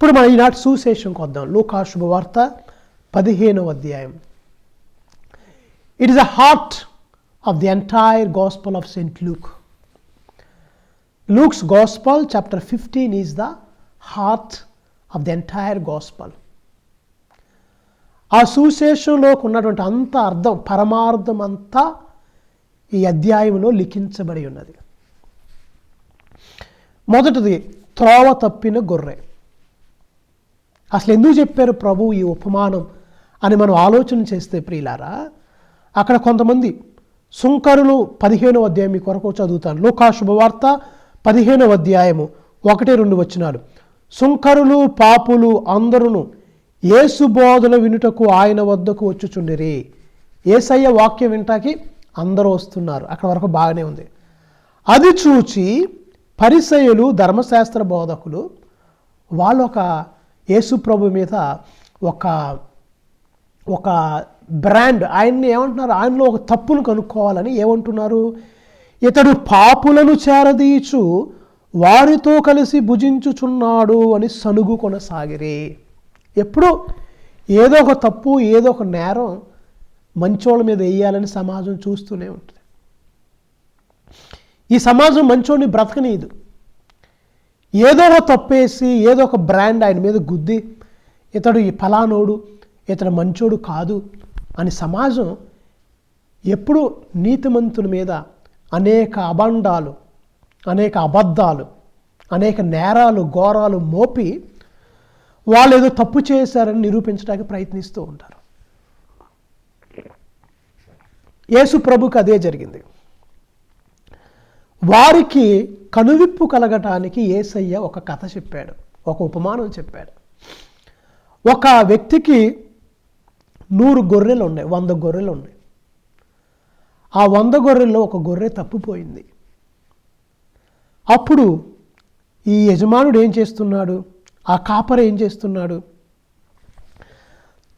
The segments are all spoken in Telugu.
ఇప్పుడు మనం ఈనాటి సుశేషంకి వద్దాం లూకా శుభవార్త పదిహేనవ అధ్యాయం. It is the heart of the entire gospel of Saint Luke Luke's gospel chapter fifteen is the heart of the entire gospel ఆ సుశేషంలోకి ఉన్నటువంటి అంత అర్థం పరమార్థం అంతా ఈ అధ్యాయంలో లిఖించబడి ఉన్నది. మొదటిది త్రోవ తప్పిన గొర్రె. అసలు ఎందుకు చెప్పారు ప్రభు ఈ ఉపమానం అని మనం ఆలోచన చేస్తే ప్రియులారా అక్కడ కొంతమంది సుంకరులు పదిహేనో అధ్యాయం మీ కొరకు చదువుతాను లోకా శుభవార్త పదిహేనవ అధ్యాయము ఒకటి రెండు వచ్చినాడు సుంకరులు పాపులు అందరును ఏసు బోధన వినుటకు ఆయన వద్దకు వచ్చుచుండిరి. ఏసయ్య వాక్యం వింటాకి అందరూ వస్తున్నారు. అక్కడ వరకు బాగానే ఉంది. అది చూచి పరిసయులు ధర్మశాస్త్ర బోధకులు వాళ్ళొక యేసుప్రభు యేసు ప్రభు మీద ఒక ఒక బ్రాండ్ ఆయన్ని ఏమంటున్నారు? ఆయనలో ఒక తప్పును కనుక్కోవాలని ఏమంటున్నారు? ఇతడు పాపులను చేరదీచు వారితో కలిసి భుజించుచున్నాడు అని సనుగు కొనసాగిరి. ఎప్పుడు? ఏదో ఒక తప్పు ఏదో ఒక నేరం మంచోళ్ళ మీద వేయాలని సమాజం చూస్తూనే ఉంటుంది. ఈ సమాజం మంచోడిని బ్రతకనీయదు. ఏదో ఒక తప్పేసి ఏదో ఒక బ్రాండ్ ఆయన మీద గుద్ది ఇతడు ఈ ఫలానోడు ఇతడు మంచోడు కాదు అని సమాజం ఎప్పుడు నీతిమంతుల మీద అనేక అబండాలు అనేక అబద్ధాలు అనేక నేరాలు ఘోరాలు మోపి వాళ్ళు ఏదో తప్పు చేశారని నిరూపించడానికి ప్రయత్నిస్తూ ఉంటారు. యేసు ప్రభుకి అదే జరిగింది. వారికి కనువిప్పు కలగటానికి ఏసయ్య ఒక కథ చెప్పాడు ఒక ఉపమానం చెప్పాడు. ఒక వ్యక్తికి నూరు గొర్రెలు ఉన్నాయి వంద గొర్రెలు ఉన్నాయి. ఆ వంద గొర్రెల్లో ఒక గొర్రె తప్పిపోయింది. అప్పుడు ఈ యజమానుడు ఏం చేస్తున్నాడు? ఆ కాపర్ ఏం చేస్తున్నాడు?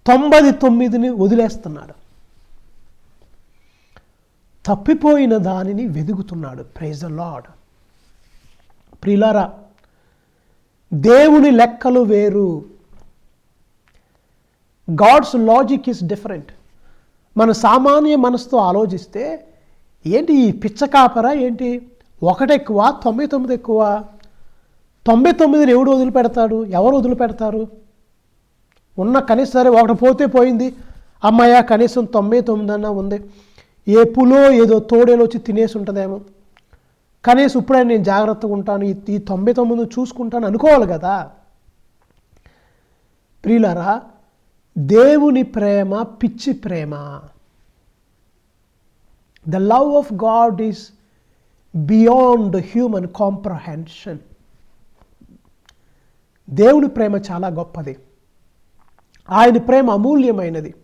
తొంభై తొమ్మిదిని వదిలేస్తున్నాడు. తప్పిపోయిన దానిని వెదుగుతున్నాడు ప్రైజ్ ద లాడ్ ప్రిలరా దేవుని లెక్కలు వేరు. God's logic is different. మన సామాన్య మనసుతో ఆలోచిస్తే ఏంటి ఈ పిచ్చకాపర ఏంటి ఒకటి ఎక్కువ తొంభై తొమ్మిది ఎక్కువ? తొంభై తొమ్మిదిని ఎవడు వదిలిపెడతాడు? ఎవరు వదిలిపెడతారు? ఉన్న కనీసం సరే ఒకటి పోతే పోయింది. అమ్మాయ కనీసం తొంభై తొమ్మిది అన్న ఉంది. ఏ పులో ఏదో తోడేలో వచ్చి తినేసి ఉంటుందేమో. కనీసం ఇప్పుడే నేను జాగ్రత్తగా ఉంటాను ఈ తొంభై తొమ్మిది చూసుకుంటాను అనుకోవాలి కదా. ప్రియులరా దేవుని ప్రేమ పిచ్చి ప్రేమ. The love of God is beyond human comprehension దేవుని ప్రేమ చాలా గొప్పది. ఆయన ప్రేమ అమూల్యమైనది.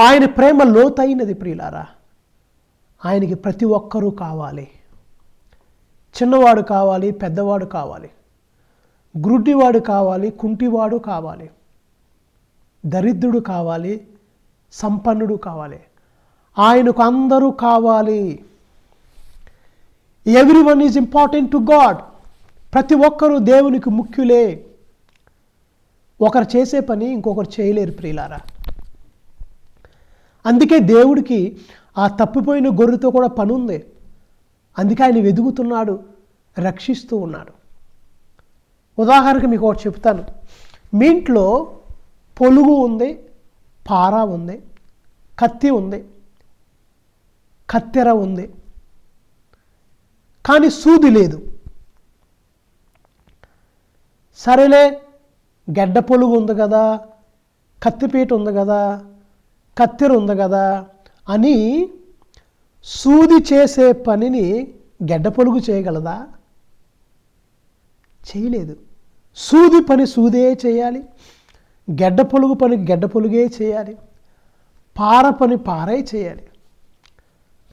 ఆయన ప్రేమ లోతైనది ప్రియులారా. ఆయనకి ప్రతి ఒక్కరూ కావాలి. చిన్నవాడు కావాలి పెద్దవాడు కావాలి. గ్రుడ్డివాడు కావాలి కుంటివాడు కావాలి. దరిద్రుడు కావాలి సంపన్నుడు కావాలి. ఆయనకు అందరూ కావాలి. Every one is important to God ప్రతి ఒక్కరూ దేవునికి ముఖ్యులే. ఒకరు చేసే పని ఇంకొకరు చేయలేరు ప్రియులారా. అందుకే దేవుడికి ఆ తప్పిపోయిన గొర్రెతో కూడా పని ఉంది అందుకే ఆయన వెదుగుతున్నాడు రక్షిస్తూ ఉన్నాడు. ఉదాహరణకు మీకు ఒకటి చెప్తాను. మీ ఇంట్లో పొలుగు ఉంది పార ఉంది కత్తి ఉంది కత్తెర ఉంది కానీ సూది లేదు. సరేలే గడ్డ పొలుగు ఉంది కదా కత్తిపీట ఉంది కదా కత్తెర ఉంది కదా అని సూది చేసే పనిని గెడ్డ పొలుగు చేయగలదా? చేయలేదు. సూది పని సూదే చేయాలి. గెడ్డ పొలుగు పని గెడ్డ పొలుగే చేయాలి. పార పని పారే చేయాలి.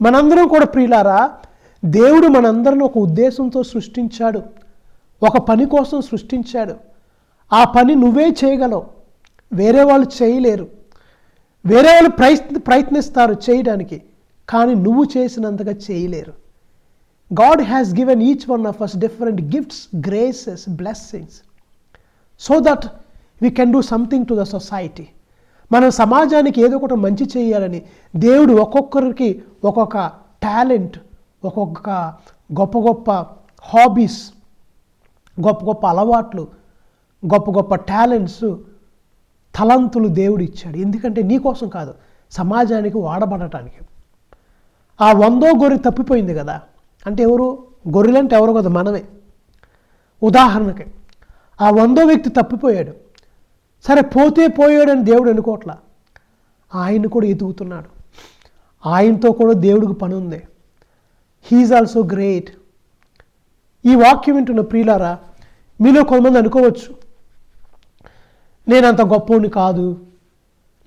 మనందరం కూడా ప్రియులారా దేవుడు మనందరిని ఒక ఉద్దేశంతో సృష్టించాడు. ఒక పని కోసం సృష్టించాడు. ఆ పని నువ్వే చేయగలవు. వేరే వాళ్ళు చేయలేరు. వేరే వాళ్ళు ప్రయత్న ప్రయత్నిస్తారు చేయడానికి. కానీ నువ్వు చేసినంతగా చేయలేరు. God has given each one of us different gifts graces blessings so that we can do something to the society మనం సమాజానికి ఏదో ఒకటి మంచి చేయాలని దేవుడు ఒక్కొక్కరికి ఒక్కొక్క టాలెంట్ ఒక్కొక్క గొప్ప గొప్ప హాబీస్ గొప్ప గొప్ప అలవాట్లు గొప్ప గొప్ప టాలెంట్స్ తలంతులు దేవుడు ఇచ్చాడు. ఎందుకంటే నీ కోసం కాదు సమాజానికి వాడబడటానికి. ఆ వందో గొర్రె తప్పిపోయింది కదా. అంటే ఎవరు? గొర్రెలంటే ఎవరు కదా? మనమే. ఉదాహరణకి ఆ వందో వ్యక్తి తప్పిపోయాడు. సరే పోతే పోయాడని దేవుడు అనుకోవట్లా ఆయన కూడా ఎదుగుతున్నాడు. ఆయనతో కూడా దేవుడికి పని ఉంది. హీఈస్ ఆల్సో గ్రేట్ ఈ వాక్యం వింటున్న ప్రియులారా మీలో కొంతమంది అనుకోవచ్చు. నేను అంత గొప్పని కాదు.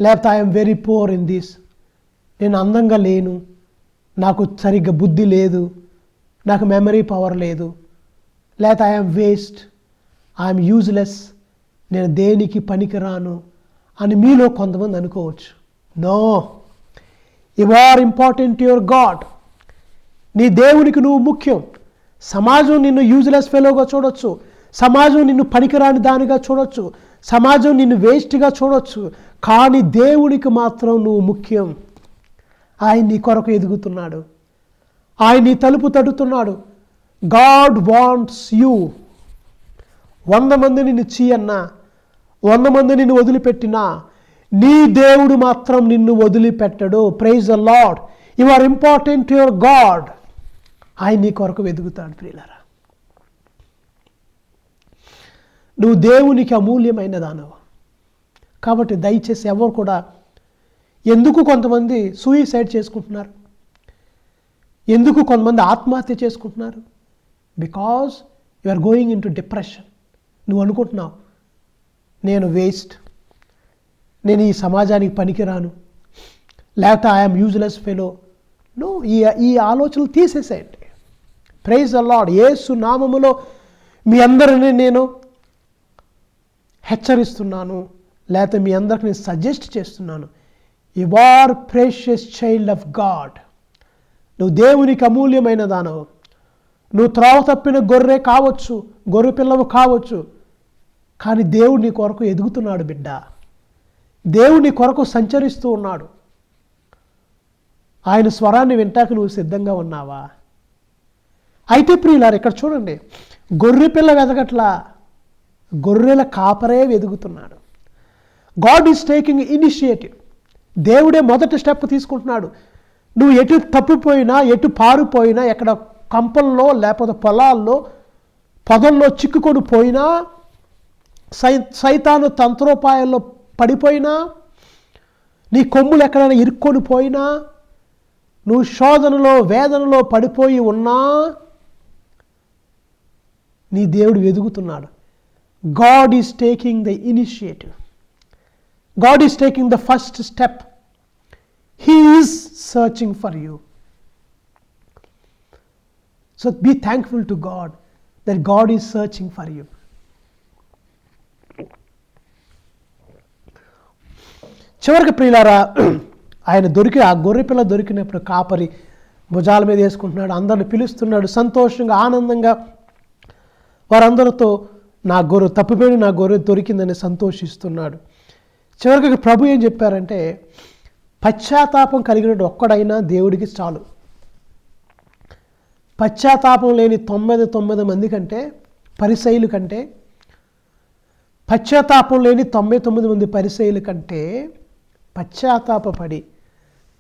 లేకపోతే I'm very poor in this నేను అందంగా లేను. నాకు సరిగ్గా బుద్ధి లేదు నాకు మెమరీ పవర్ లేదు లేకపోతే ఐఎమ్ వేస్ట్ ఐఎమ్ యూజ్లెస్ నేను దేనికి పనికిరాను అని మీలో కొంతమంది అనుకోవచ్చు. No you are important your God నీ దేవునికి నువ్వు ముఖ్యం. సమాజం నిన్ను యూజ్లెస్ ఫెలోగా చూడొచ్చు. సమాజం నిన్ను పనికిరాని దానిగా చూడొచ్చు. సమాజం నిన్ను వేస్ట్గా చూడొచ్చు. కానీ దేవునికి మాత్రం నువ్వు ముఖ్యం. ఆయన నీ కొరకు ఎదుగుతున్నాడు. ఆయన నీ తలుపు తడుతున్నాడు. God wants you. వంద మంది నిన్ను చీయన్నా వంద మంది నిన్ను వదిలిపెట్టినా నీ దేవుడు మాత్రం నిన్ను వదిలిపెట్టడు. Praise the lord you are important your God ఆయన నీ కొరకు వెతుకుతాడు ప్రియులరా. నువ్వు దేవునికి అమూల్యమైన దానవు. కాబట్టి దయచేసి ఎవరు కూడా ఎందుకు కొంతమంది సూయిసైడ్ చేసుకుంటున్నారు? ఎందుకు కొంతమంది ఆత్మహత్య చేసుకుంటున్నారు? Because you are going into depression నువ్వు అనుకుంటున్నావు నేను వేస్ట్ నేను ఈ సమాజానికి పనికిరాను. లేకపోతే ఐఎమ్ యూజ్లెస్ ఫెలో నో ఈ ఈ ఆలోచనలు తీసేసేయండి. ప్రైజ్ అలాడ్ ఏసు నామములో మీ అందరిని నేను హెచ్చరిస్తున్నాను. లేకపోతే మీ అందరికి నేను సజెస్ట్ చేస్తున్నాను. You are precious child of God నువ్వు దేవునికి అమూల్యమైన దానవు. నువ్వు త్రోవ తప్పిన గొర్రె కావచ్చు గొర్రె పిల్లవు కావచ్చు కానీ దేవుడు నీ కొరకు ఎదుగుతున్నాడు బిడ్డ. దేవుడు నీ కొరకు సంచరిస్తూ ఉన్నాడు. ఆయన స్వరాన్ని వింటాక నువ్వు సిద్ధంగా ఉన్నావా? అయితే ప్రియులారు ఇక్కడ చూడండి. గొర్రె పిల్ల వెదగట్లా? గొర్రెల కాపరే వెదుగుతున్నాడు. గాడ్ ఈజ్ టేకింగ్ ఇనిషియేటివ్ దేవుడే మొదటి స్టెప్ తీసుకుంటున్నాడు. నువ్వు ఎటు తప్పిపోయినా ఎటు పారిపోయినా ఎక్కడ కంపల్లో లేకపోతే పొలాల్లో పొదల్లో చిక్కుకొని పోయినా సై సైతాను తంత్రోపాయాల్లో పడిపోయినా నీ కొమ్ములు ఎక్కడైనా ఇరుక్కొని పోయినా నువ్వు శోధనలో వేదనలో పడిపోయి ఉన్నా నీ దేవుడు వెదుగుతున్నాడు. God is taking the initiative God is taking the first step he is searching for you so be thankful to God that God is searching for you చివరికి ప్రియులారా ఆయన దొరికి ఆ గొర్రె పిల్ల దొరికినప్పుడు కాపరి భుజాల మీద వేసుకుంటున్నాడు అందరిని పిలుస్తున్నాడు సంతోషంగా ఆనందంగా. వారందరితో నా గొర్రె తప్పిపోయిన నా గొర్రె దొరికిందని సంతోషిస్తున్నాడు. చివరికి ప్రభు ఏం చెప్పారంటే పశ్చాత్తాపం కలిగిన ఒక్కడైనా దేవుడికి చాలు. పశ్చాత్తాపం లేని తొమ్మిది తొమ్మిది మంది కంటే పరిశైలు కంటే పశ్చాత్తాపం లేని తొంభై తొమ్మిది మంది పరిశైలు కంటే పశ్చాత్తాపడి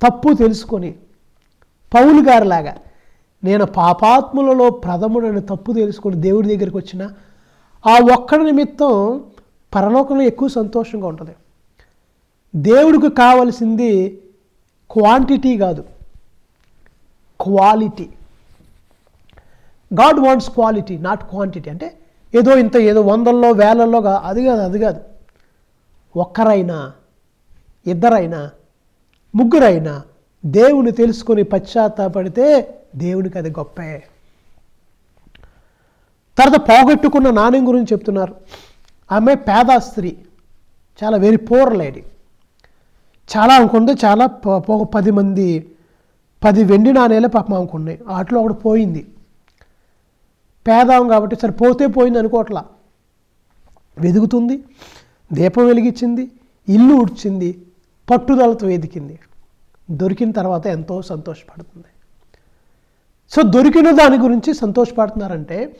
తప్పు తెలుసుకొని పౌలు గారిలాగా నేను పాపాత్ములలో ప్రథముడని తప్పు తెలుసుకొని దేవుడి దగ్గరికి వచ్చిన ఆ ఒక్కడి నిమిత్తం పరలోకంలో ఎక్కువ సంతోషంగా ఉంటుంది. దేవుడికి కావలసింది క్వాంటిటీ కాదు. Quality God wants quality not quantity అంటే ఏదో ఇంత ఏదో వందల్లో వేలల్లో అది కాదు అది కాదు. ఒక్కరైనా ఇద్దరైనా ముగ్గురైనా దేవుని తెలుసుకొని పశ్చాత్తాపడితే దేవునికి అది గొప్పే. తర్వాత పోగొట్టుకున్న నాణ్యం గురించి చెప్తున్నారు. ఆమె పేద స్త్రీ చాలా వెరీ పూర్ లేడీ చాలా అనుకుంటే చాలా ఒక పది మంది పది వెండి నాణేలే పాపం అనుకున్నాయి. వాటిలో ఒకటి పోయింది. పేదాం కాబట్టి సరే పోతే పోయింది అనుకోవట్లా. వెదుగుతుంది దీపం వెలిగించింది ఇల్లు ఉడ్చింది పట్టుదలతో వెతికింది. దొరికిన తర్వాత ఎంతో సంతోషపడుతుంది. సో దొరికిన దాని గురించి సంతోషపడుతున్నారంటే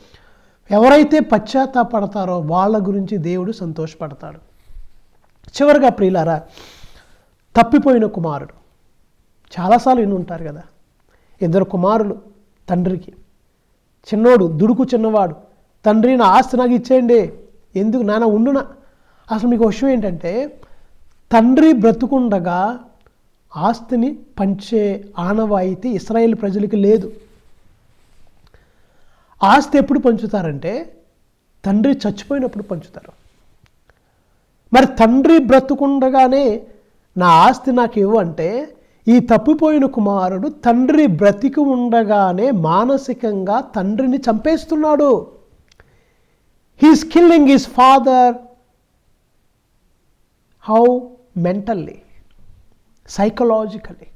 ఎవరైతే పశ్చాత్తాపడతారో వాళ్ళ గురించి దేవుడు సంతోషపడతాడు. చివరిగా ప్రియులారా తప్పిపోయిన కుమారుడు. చాలాసార్లు విని ఉంటారు కదా. ఇద్దరు కుమారులు తండ్రికి. చిన్నోడు దుడుకు చిన్నవాడు. తండ్రి నా ఆస్తి నాకు ఇచ్చేయండి. ఎందుకు నాన్న ఉండునా? అసలు మీకు విషయం ఏంటంటే తండ్రి బ్రతుకుండగా ఆస్తిని పంచే ఆనవాయితీ ఇస్రాయేల్ ప్రజలకి లేదు. ఆస్తి ఎప్పుడు పంచుతారంటే తండ్రి చచ్చిపోయినప్పుడు పంచుతారు. మరి తండ్రి బ్రతుకుండగానే నా ఆస్తి నాకు ఇవ్వు అంటే ఈ తప్పిపోయిన కుమారుడు తండ్రి బ్రతికి ఉండగానే మానసికంగా తండ్రిని చంపేస్తున్నాడు. He's killing his father how mentally psychologically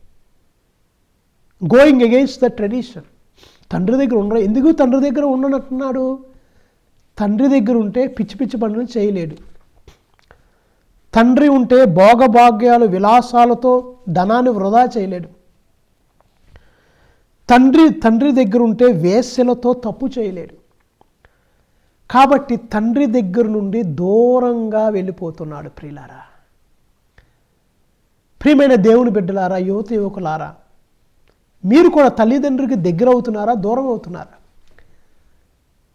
going against the tradition తండ్రి దగ్గర ఉండ ఎందుకు తండ్రి దగ్గర ఉండనట్టున్నాడు? తండ్రి దగ్గర ఉంటే పిచ్చి పిచ్చి పనులు చేయలేడు. తండ్రి ఉంటే భోగభాగ్యాలు విలాసాలతో ధనాన్ని వృధా చేయలేడు. తండ్రి తండ్రి దగ్గర ఉంటే వేస్యలతో తప్పు చేయలేడు. కాబట్టి తండ్రి దగ్గర నుండి దూరంగా వెళ్ళిపోతున్నాడు ప్రియులారా. ప్రియమైన దేవుని బిడ్డలారా యువత యువకులారా మీరు కూడా తల్లిదండ్రులకి దగ్గర అవుతున్నారా దూరం అవుతున్నారా?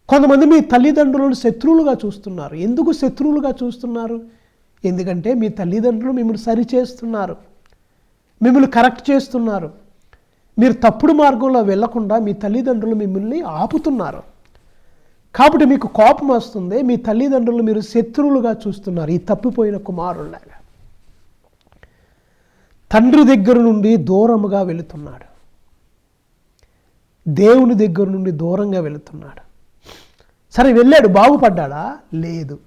కొంతమంది మీ తల్లిదండ్రులను శత్రువులుగా చూస్తున్నారు. ఎందుకు శత్రువులుగా చూస్తున్నారు? ఎందుకంటే మీ తల్లిదండ్రులు మిమ్మల్ని సరి చేస్తున్నారు. మిమ్మల్ని కరెక్ట్ చేస్తున్నారు. మీరు తప్పుడు మార్గంలో వెళ్ళకుండా మీ తల్లిదండ్రులు మిమ్మల్ని ఆపుతున్నారు. కాబట్టి మీకు కోపం వస్తుంది. మీ తల్లిదండ్రులు మీరు శత్రువులుగా చూస్తున్నారు. ఈ తప్పిపోయిన కుమారుల్లాగా తండ్రి దగ్గర నుండి దూరముగా వెళుతున్నాడు. దేవుని దగ్గర నుండి దూరంగా వెళుతున్నాడు. సరే వెళ్ళాడు. బాగుపడ్డాడా? లేదు.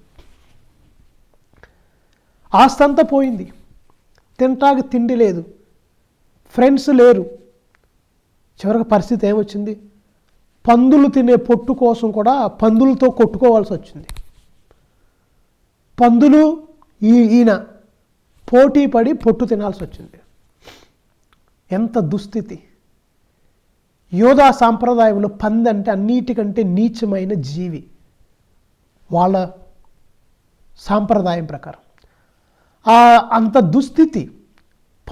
ఆస్తంతా పోయింది. తింటాకి తిండి లేదు. ఫ్రెండ్స్ లేరు. చివరికి పరిస్థితి ఏమొచ్చింది? పందులు తినే పొట్టు కోసం కూడా పందులతో కొట్టుకోవాల్సి వచ్చింది. పందులు ఈ ఈయన పోటీ పడి పొట్టు తినాల్సి వచ్చింది. ఎంత దుస్థితి. యోధా సాంప్రదాయంలో పంది అంటే అన్నిటికంటే నీచమైన జీవి. వాళ్ళ సాంప్రదాయం ప్రకారం. అంత దుస్థితి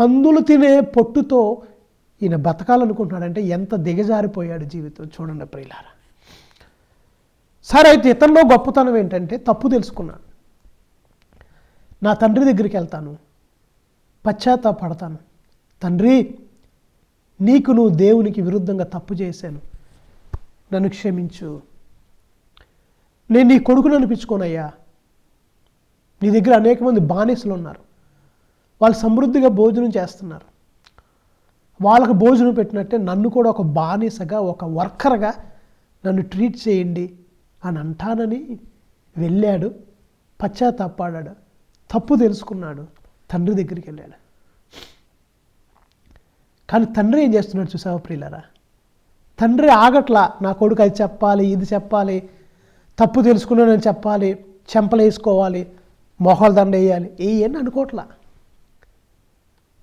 పందులు తినే పొట్టుతో ఈయన బతకాలనుకుంటున్నాడంటే ఎంత దిగజారిపోయాడు జీవితం చూడండి ప్రియులారా. సరే అయితే ఇతనిలో గొప్పతనం ఏంటంటే తప్పు తెలుసుకున్నాను నా తండ్రి దగ్గరికి వెళ్తాను. పశ్చాత్తాపడతాను. తండ్రి నీకు నువ్వు దేవునికి విరుద్ధంగా తప్పు చేశాను. నన్ను క్షమించు. నేను నీ కొడుకును అనిపించుకోనయ్యా. నీ దగ్గర అనేక మంది బానిసలు ఉన్నారు. వాళ్ళు సమృద్ధిగా భోజనం చేస్తున్నారు. వాళ్ళకు భోజనం పెట్టినట్టే నన్ను కూడా ఒక బానిసగా ఒక వర్కర్గా నన్ను ట్రీట్ చేయండి అని అంటానని వెళ్ళాడు. పశ్చాత్తాపాడాడు తప్పు తెలుసుకున్నాడు. తండ్రి దగ్గరికి వెళ్ళాడు. కానీ తండ్రి ఏం చేస్తున్నాడు చూసావా ప్రియులరా? తండ్రి ఆగట్లా నా కొడుకు అది చెప్పాలి ఇది చెప్పాలి తప్పు తెలుసుకున్నానని చెప్పాలి చెంపలేసుకోవాలి మోహాలు దండ వేయాలి. వేయని అనుకోవట్లా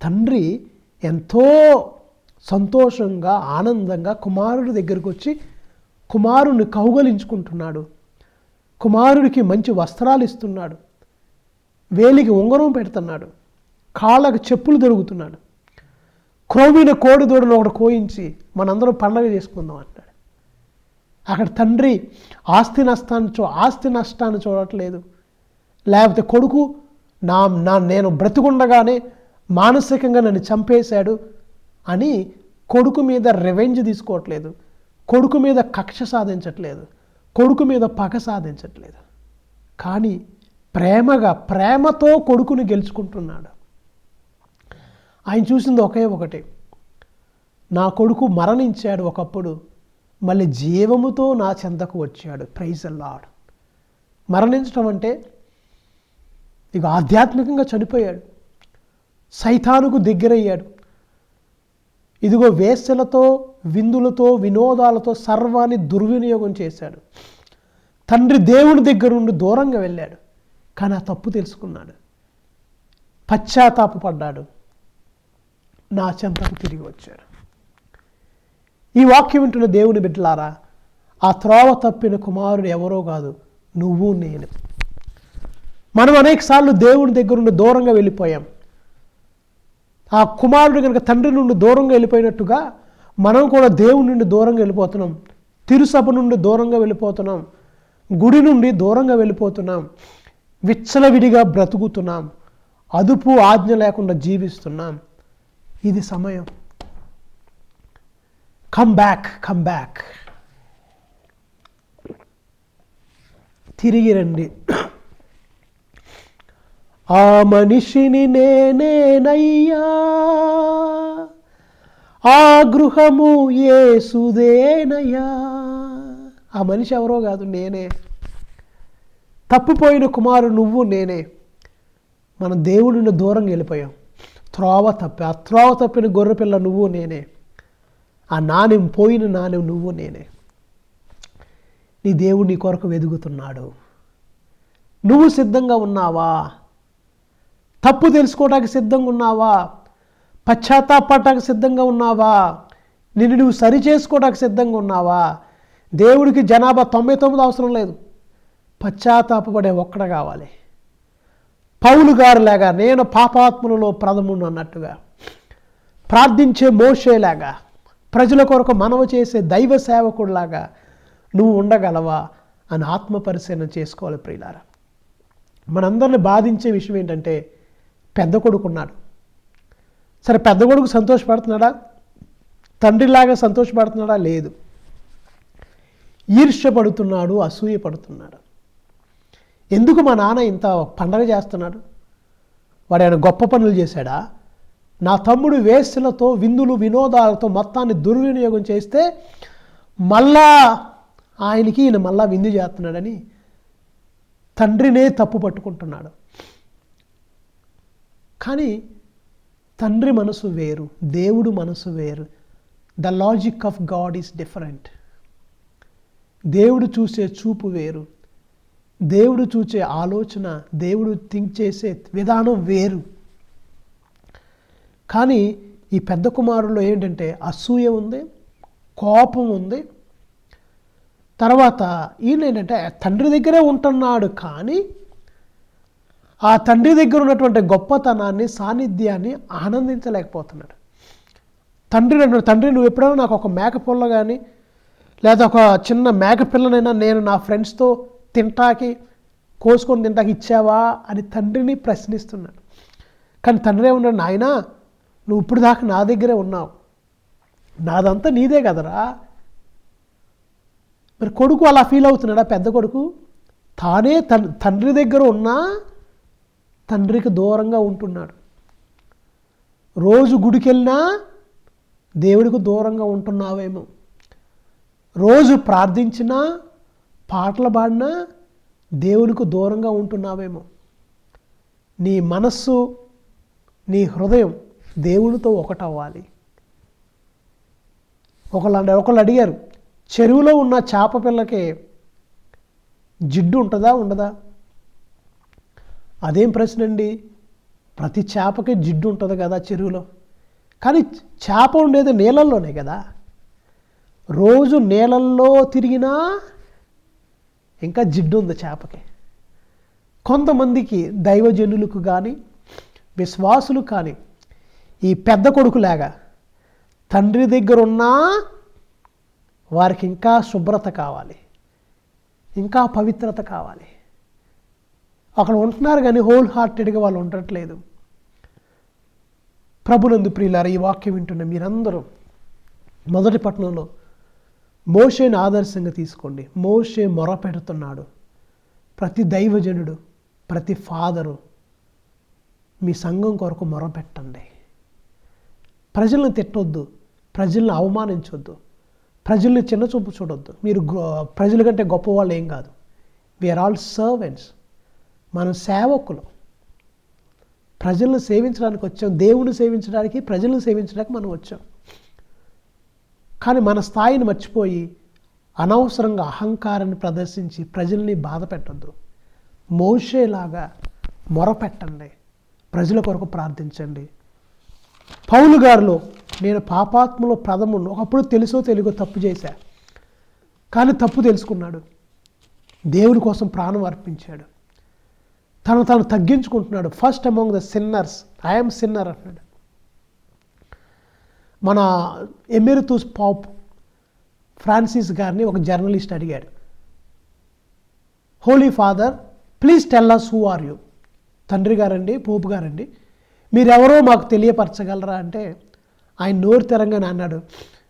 తండ్రి ఎంతో సంతోషంగా ఆనందంగా కుమారుడి దగ్గరికి వచ్చి కుమారుని కౌగలించుకుంటున్నాడు. కుమారుడికి మంచి వస్త్రాలు ఇస్తున్నాడు. వేలికి ఉంగరం పెడుతున్నాడు. కాళ్ళకు చెప్పులు దొరుకుతున్నాడు. క్రోమిన కోడి దూడను ఒకటి కోయించి మనందరం పండగ చేసుకుందాం అంటాడు. అక్కడ తండ్రి ఆస్తి నష్టాన్ని చూ ఆస్తి నష్టాన్ని చూడట్లేదు. లేకపోతే కొడుకు నా నా నేను బ్రతికుండగానే మానసికంగా నన్ను చంపేశాడు అని కొడుకు మీద రెవెంజ్ తీసుకోవట్లేదు. కొడుకు మీద కక్ష సాధించట్లేదు. కొడుకు మీద పగ సాధించట్లేదు. కానీ ప్రేమగా ప్రేమతో కొడుకుని గెలుచుకుంటున్నాడు. ఆయన చూసింది ఒకే ఒకటి. నా కొడుకు మరణించాడు ఒకప్పుడు మళ్ళీ జీవముతో నా చెంతకు వచ్చాడు. ప్రైజ్ లాడ్ మరణించడం అంటే ఇక ఆధ్యాత్మికంగా చనిపోయాడు. సైతానుకు దగ్గరయ్యాడు. ఇదిగో వేసలతో విందులతో వినోదాలతో సర్వాన్ని దుర్వినియోగం చేశాడు. తండ్రి దేవుని దగ్గర నుండి దూరంగా వెళ్ళాడు. కానీ ఆ తప్పు తెలుసుకున్నాడు. పశ్చాత్తాపడ్డాడు నా చెంతకు తిరిగి వచ్చాడు. ఈ వాక్యం వింటున్న దేవుని బిడ్డలారా ఆ త్రోవ తప్పిన కుమారుడు ఎవరో కాదు నువ్వు నేను. మనం అనేకసార్లు దేవుని దగ్గర నుండి దూరంగా వెళ్ళిపోయాం. ఆ కుమారుడు కనుక తండ్రి నుండి దూరంగా వెళ్ళిపోయినట్టుగా మనం కూడా దేవుని నుండి దూరంగా వెళ్ళిపోతున్నాం. తిరుసభ నుండి దూరంగా వెళ్ళిపోతున్నాం. గుడి నుండి దూరంగా వెళ్ళిపోతున్నాం. విచ్చలవిడిగా బ్రతుకుతున్నాం. అదుపు ఆజ్ఞ లేకుండా జీవిస్తున్నాం. ఇది సమయం. కమ్ బ్యాక్ కమ్ బ్యాక్ తిరిగి రండి. ఆ మనిషిని నేనేనయ్యా. ఆ గృహము ఏసుదేనయ్యా ఆ మనిషి ఎవరో కాదు నేనే. తప్పిపోయిన కుమారు నువ్వు నేనే. మన దేవుడిని దూరంగా వెళ్ళిపోయాం. త్రోవ తప్పి. ఆ త్రోవ తప్పిన గొర్రెపిల్ల నువ్వు నేనే. ఆ నాణ్యం పోయిన నాణ్యం నువ్వు నేనే. నీ దేవుడు నీ కొరకు వెదుగుతున్నాడు. నువ్వు సిద్ధంగా ఉన్నావా? తప్పు తెలుసుకోవడానికి సిద్ధంగా ఉన్నావా? పశ్చాత్తాపడటానికి సిద్ధంగా ఉన్నావా? నిన్ను నువ్వు సరి చేసుకోవడానికి సిద్ధంగా ఉన్నావా? దేవుడికి జనాభా తొంభై తొమ్మిది అవసరం లేదు. పశ్చాత్తాపడే ఒక్కడ కావాలి. పౌలు గారు లాగా నేను పాపాత్ములలో ప్రథమును అన్నట్టుగా. ప్రార్థించే మోషేలాగా ప్రజల కొరకు మనవ చేసే దైవ సేవకుడిలాగా నువ్వు ఉండగలవా అని ఆత్మ పరిశీలన చేసుకోవాలి ప్రియులారా. మనందరిని బాధించే విషయం ఏంటంటే పెద్ద కొడుకున్నాడు. సరే పెద్ద కొడుకు సంతోషపడుతున్నాడా? తండ్రిలాగా సంతోషపడుతున్నాడా? లేదు. ఈర్ష్యపడుతున్నాడు అసూయపడుతున్నాడు. ఎందుకు మా నాన్న ఇంత పండగ చేస్తున్నాడు? వాడు ఆయన గొప్ప పనులు చేశాడా? నా తమ్ముడు వేస్యలతో విందులు వినోదాలతో మొత్తాన్ని దుర్వినియోగం చేస్తే మళ్ళా ఆయనకి ఈయన మళ్ళా విందు చేస్తున్నాడని తండ్రినే తప్పు పట్టుకుంటున్నాడు. కానీ తండ్రి మనసు వేరు దేవుడు మనసు వేరు. The logic of God is different దేవుడు చూసే చూపు వేరు. దేవుడు చూసే ఆలోచన దేవుడు థింక్ చేసే విధానం వేరు. కానీ ఈ పెద్ద కుమారుల్లో ఏంటంటే అసూయ ఉంది కోపం ఉంది. తర్వాత ఈయన ఏంటంటే తండ్రి దగ్గరే ఉంటున్నాడు కానీ ఆ తండ్రి దగ్గర ఉన్నటువంటి గొప్పతనాన్ని సాన్నిధ్యాన్ని ఆనందించలేకపోతున్నాడు. తండ్రి అన్నాడు తండ్రి నువ్వు ఎప్పుడైనా నాకు ఒక మేక పుల్ల కానీ లేదా ఒక చిన్న మేక పిల్లనైనా నేను నా ఫ్రెండ్స్తో తింటాకి కోసుకొని తింటాకి ఇచ్చావా అని తండ్రిని ప్రశ్నిస్తున్నాడు. కానీ తండ్రి ఏమన్నాడు నాయనా నువ్వు ఇప్పుడు దాకా నా దగ్గరే ఉన్నావు. నాదంతా నీదే కదరా. మరి కొడుకు అలా ఫీల్ అవుతున్నాడా? పెద్ద కొడుకు? తానే తన్ తండ్రి దగ్గర ఉన్నా తండ్రికి దూరంగా ఉంటున్నాడు. రోజు గుడికెళ్ళినా దేవుడికి దూరంగా ఉంటున్నావేమో. రోజు ప్రార్థించినా పాటలు పాడినా దేవునికి దూరంగా ఉంటున్నావేమో. నీ మనస్సు నీ హృదయం దేవునితో ఒకటవ్వాలి. ఒకళ్ళు ఒకళ్ళు అడిగారు చెరువులో ఉన్న చేప పిల్లకి జిడ్డు ఉంటుందా ఉండదా? అదేం ప్రశ్న అండి? ప్రతి చేపకి జిడ్డు ఉంటుంది కదా చెరువులో. కానీ చేప ఉండేది నీళ్ళల్లోనే కదా. రోజు నీళ్ళల్లో తిరిగినా ఇంకా జిడ్డు ఉంది చేపకి. కొంతమందికి దైవజనులకు కానీ విశ్వాసులు కానీ ఈ పెద్ద కొడుకులాగా తండ్రి దగ్గర ఉన్నా వారికి ఇంకా శుభ్రత కావాలి. ఇంకా పవిత్రత కావాలి. అక్కడ ఉంటున్నారు కానీ హోల్ హార్టెడ్గా వాళ్ళు ఉండట్లేదు. ప్రభునందు ప్రియులారా ఈ వాక్యం వింటున్న మీరందరూ మొదటి పట్టణంలో మోషేని ఆదర్శంగా తీసుకోండి. మోషే మొరపెడుతున్నాడు. ప్రతి దైవజనుడు ప్రతి ఫాదరు మీ సంఘం కొరకు మొరపెట్టండి. ప్రజలను తిట్టొద్దు. ప్రజలను అవమానించొద్దు. ప్రజల్ని చిన్న చూపు చూడొద్దు. మీరు ప్రజల కంటే గొప్పవాళ్ళు ఏం కాదు. వీఆర్ ఆల్ సర్వెంట్స్ మనం సేవకులు. ప్రజలను సేవించడానికి వచ్చాం. దేవుని సేవించడానికి ప్రజలను సేవించడానికి మనం వచ్చాం. కానీ మన స్థాయిని మర్చిపోయి అనవసరంగా అహంకారాన్ని ప్రదర్శించి ప్రజల్ని బాధ పెట్టద్దు. మోసేలాగా మొరపెట్టండి. ప్రజల కొరకు ప్రార్థించండి. పౌలు గారిలో నేను పాపాత్మలో ప్రథమును ఒకప్పుడు తెలుసో తెలుగో తప్పు చేశా. కానీ తప్పు తెలుసుకున్నాడు. దేవుని కోసం ప్రాణం అర్పించాడు. తను తను తగ్గించుకుంటున్నాడు. First among the sinners I'm sinner అన్నాడు. మన ఎమెరితూస్ పాప్ ఫ్రాన్సిస్ గారిని ఒక జర్నలిస్ట్ అడిగాడు. Holy father please tell us who are you తండ్రి గారండి పోపు గారండి మీరెవరో మాకు తెలియపరచగలరా అంటే ఆయన నోరు తెరంగానే అన్నాడు.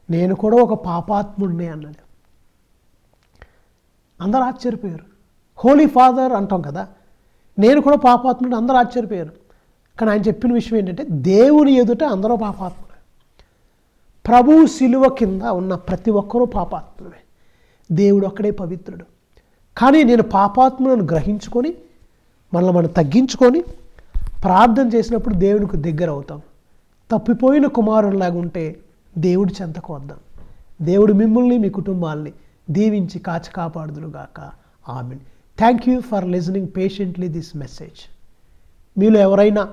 నేను కూడా ఒక పాపాత్ముడిని అన్నాడు. అందరూ ఆశ్చర్యపోయారు. హోలీ ఫాదర్ అంటాం కదా నేను కూడా పాపాత్ముడు అందరూ ఆశ్చర్యపోయారు. కానీ ఆయన చెప్పిన విషయం ఏంటంటే దేవుని ఎదుట అందరూ పాపాత్ముడు ప్రభువు శిలువ కింద ఉన్న ప్రతి ఒక్కరూ పాపాత్ముడే దేవుడు ఒక్కడే పవిత్రుడు. కానీ నేను పాపాత్ములను గ్రహించుకొని మనల్ని మనం తగ్గించుకొని ప్రార్థన చేసినప్పుడు దేవునికి దగ్గర అవుతాం. తప్పిపోయిన కుమారులాగా ఉంటే దేవుడి చెంతకు వద్దాం. దేవుడు మిమ్మల్ని మీ కుటుంబాల్ని దీవించి కాచి కాపాడుదురుగాక. ఆమెను. Thank you for listening patiently this message మీలో ఎవరైనా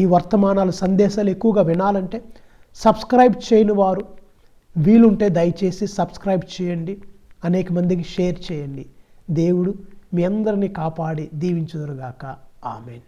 ఈ వర్తమానాల సందేశాలు ఎక్కువగా వినాలంటే సబ్స్క్రైబ్ చేయని వారు వీలుంటే దయచేసి సబ్స్క్రైబ్ చేయండి. అనేక మందికి షేర్ చేయండి. దేవుడు మీ అందరినీ కాపాడి దీవించుదురుగాక. ఆమెన్